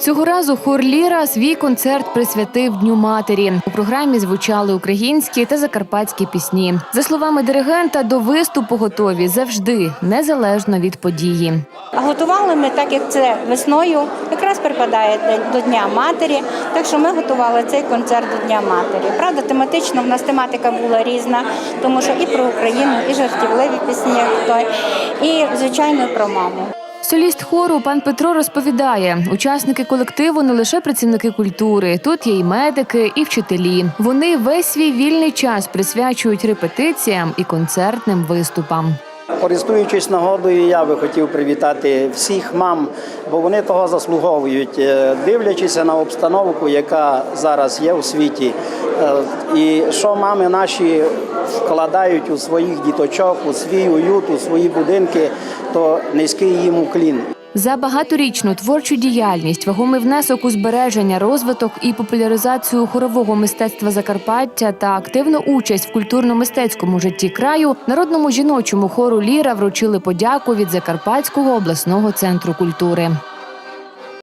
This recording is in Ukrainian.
Цього разу хор Ліра свій концерт присвятив Дню матері. У програмі звучали українські та закарпатські пісні. За словами диригента, до виступу готові завжди, незалежно від події. Готували ми так, як це весною, якраз припадає до Дня матері. Так що ми готували цей концерт до Дня матері. Правда, тематично в нас тематика була різна, тому що і про Україну, і жартівливі пісні, і звичайно про маму. Соліст хору пан Петро розповідає: учасники колективу не лише працівники культури, тут є й медики, і вчителі. Вони весь свій вільний час присвячують репетиціям і концертним виступам. Користуючись нагодою, я би хотів привітати всіх мам, бо вони того заслуговують, Е, дивлячись на обстановку, яка зараз є у світі, е, і що мами наші вкладають у своїх діточок, у свій уют, у свої будинки, то низький їм уклін. За багаторічну творчу діяльність, вагомий внесок у збереження, розвиток і популяризацію хорового мистецтва Закарпаття та активну участь в культурно-мистецькому житті краю народному жіночому хору Ліра вручили подяку від Закарпатського обласного центру культури.